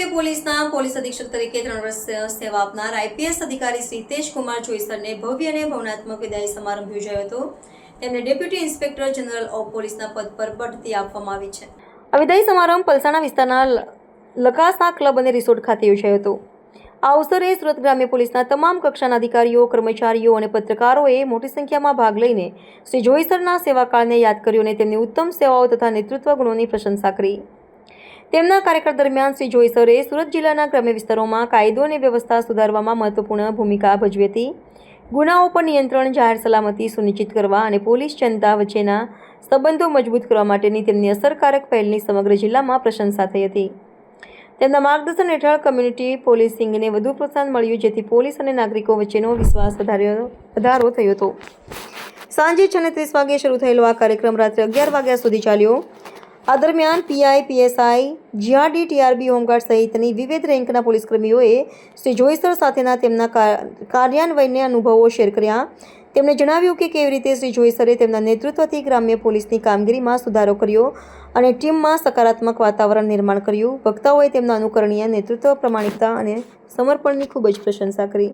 ગ્રામ્ય પોલીસના પોલીસ અધિક્ષક તરીકે ત્રણ વર્ષ સેવા આપનાર આઈપીએસ અધિકારી શ્રી તેજ કુમાર જોઈસરને ભવ્ય અને ભવનાત્મક વિદાય સમારંભ યોજાયો હતો. તેમને ડેપ્યુટી ઇન્સ્પેક્ટર જનરલ ઓફ પોલીસના પદ પર બઢતી આપવામાં આવી છે. આ વિદાય સમારંભ પલસાણા વિસ્તારના લકાસના ક્લબ અને રિસોર્ટ ખાતે યોજાયો હતો. આ અવસરે સુરત ગ્રામ્ય પોલીસના તમામ કક્ષાના અધિકારીઓ, કર્મચારીઓ અને પત્રકારોએ મોટી સંખ્યામાં ભાગ લઈને શ્રી જોઈસરના સેવાકાળને યાદ કર્યો અને તેમની ઉત્તમ સેવાઓ તથા નેતૃત્વ ગુણોની પ્રશંસા કરી. તેમના કાર્યકાળ દરમિયાન શ્રી જોઈસરે સુરત જિલ્લાના ગ્રામ્ય વિસ્તારોમાં કાયદો અને વ્યવસ્થા સુધારવામાં મહત્વપૂર્ણ ભૂમિકા ભજવી હતી. ગુનાઓ પર નિયંત્રણ, જાહેર સલામતી સુનિશ્ચિત કરવા અને પોલીસ જનતા વચ્ચેના સંબંધો મજબૂત કરવા માટેની તેમની અસરકારક પહેલની સમગ્ર જિલ્લામાં પ્રશંસા થઈ હતી. તેમના માર્ગદર્શન હેઠળ કમ્યુનિટી પોલીસિંગને વધુ પ્રોત્સાહન મળ્યું, જેથી પોલીસ અને નાગરિકો વચ્ચેનો વિશ્વાસ વધાર્યો, વધારો થયો હતો. સાંજે છને ત્રીસ વાગે શરૂ થયેલો આ કાર્યક્રમ રાત્રે અગિયાર વાગ્યા સુધી ચાલ્યો. આ દરમિયાન PI, PSI, GRD, TRB, home guard સહિતની વિવિધ રેન્કના પોલીસકર્મીઓએ શ્રી જોઈસર સાથેના તેમના કા- કાર્યાન્વયનના અનુભવો શેર કર્યા. તેમણે જણાવ્યું કે કેવી રીતે શ્રી જોઈસરે તેમના નેતૃત્વથી ગ્રામ્ય પોલીસની કામગીરીમાં સુધારો કર્યો અને ટીમમાં સકારાત્મક વાતાવરણ નિર્માણ કર્યું. વક્તાઓએ તેમના અનુકરણીય નેતૃત્વ, પ્રમાણિકતા અને સમર્પણની ખૂબ જ પ્રશંસા કરી.